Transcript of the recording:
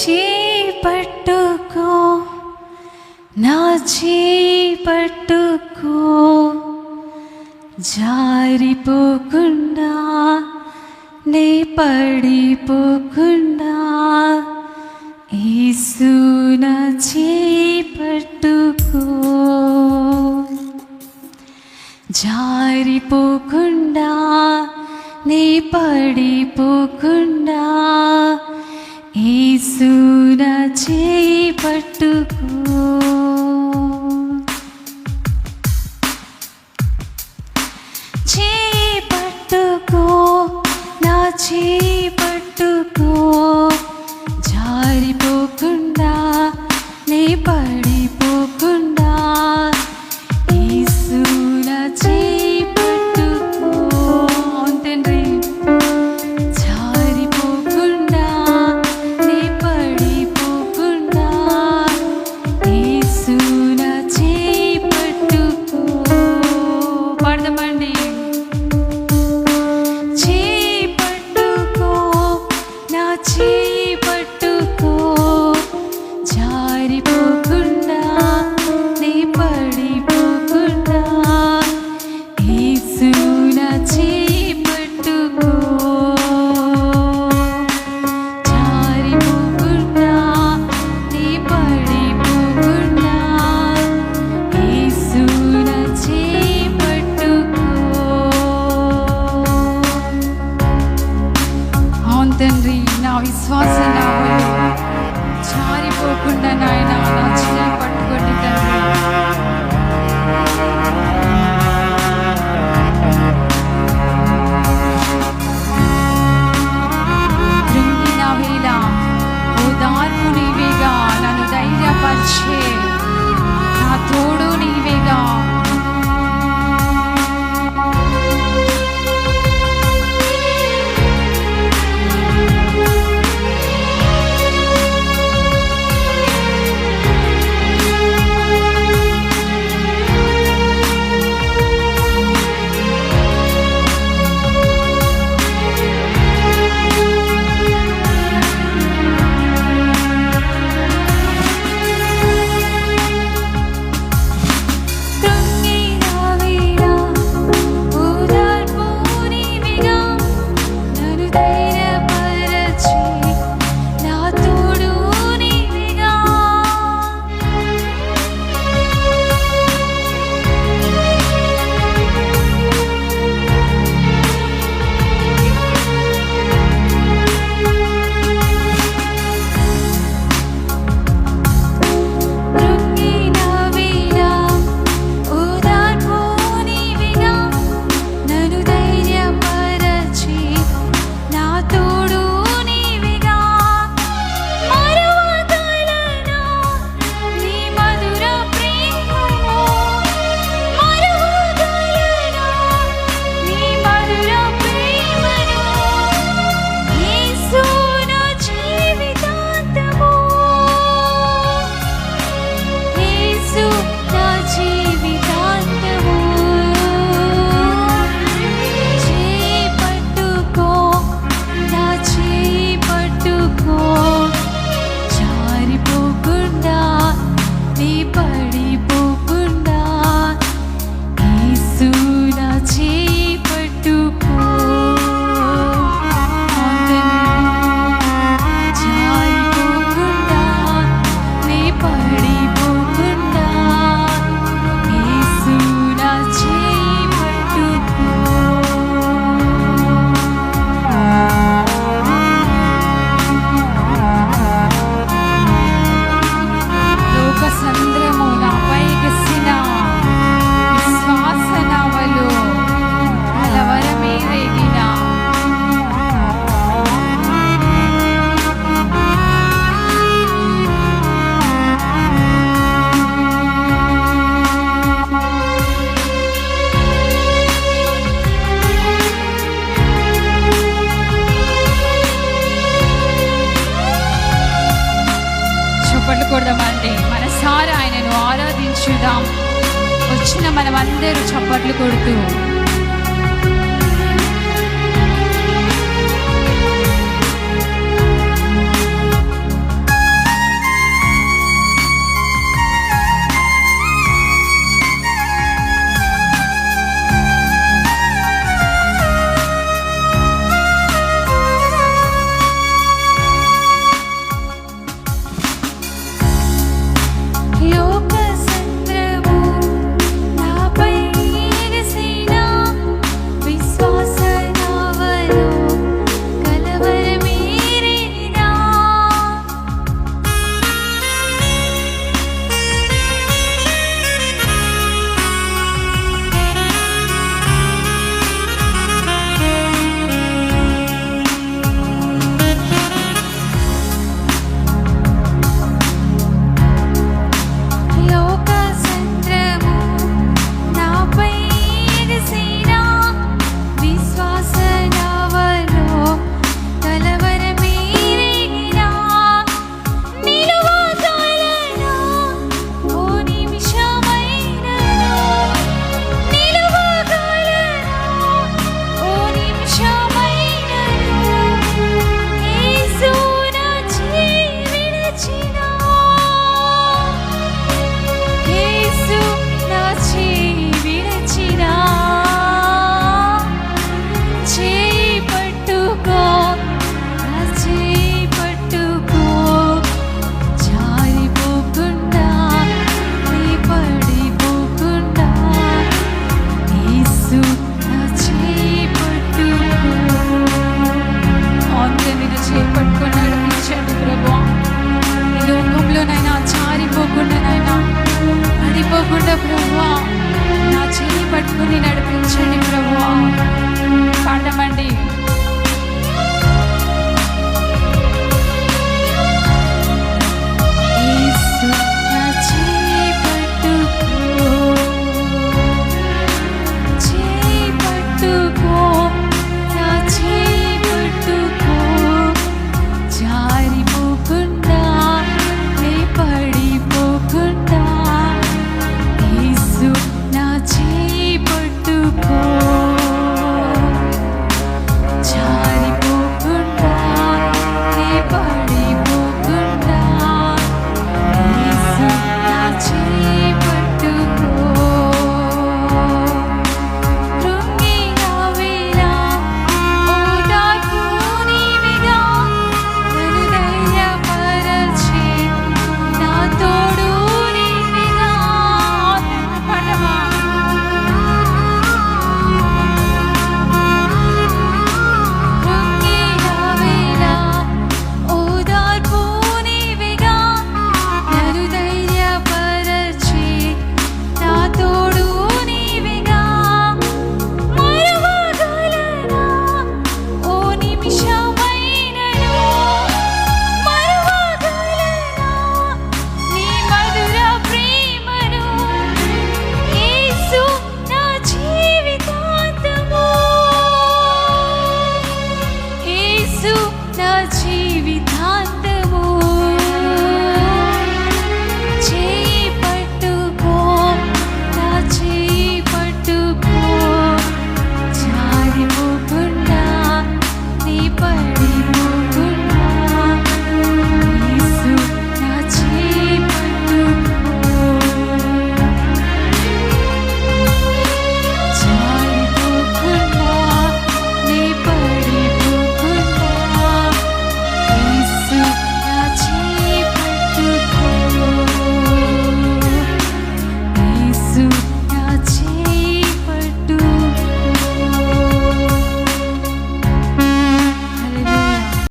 చేపట్టుకో నా చేపట్టుకో జారిపోకుండా నే పడిపోకుండా ఈసు నా చేపట్టుకో. జారిపోకుండా నీ పడిపోకుండా చేయి పట్టుకో. చేయి పట్టుకో నా చేయి తండ్రి నా విశ్వాసం నా జారిపోకుండా నాయన నా చేయ పట్టుకోండి తండ్రి. పరిశుద్ధం వచ్చిన మనమందరూ చప్పట్లు కొడుతూ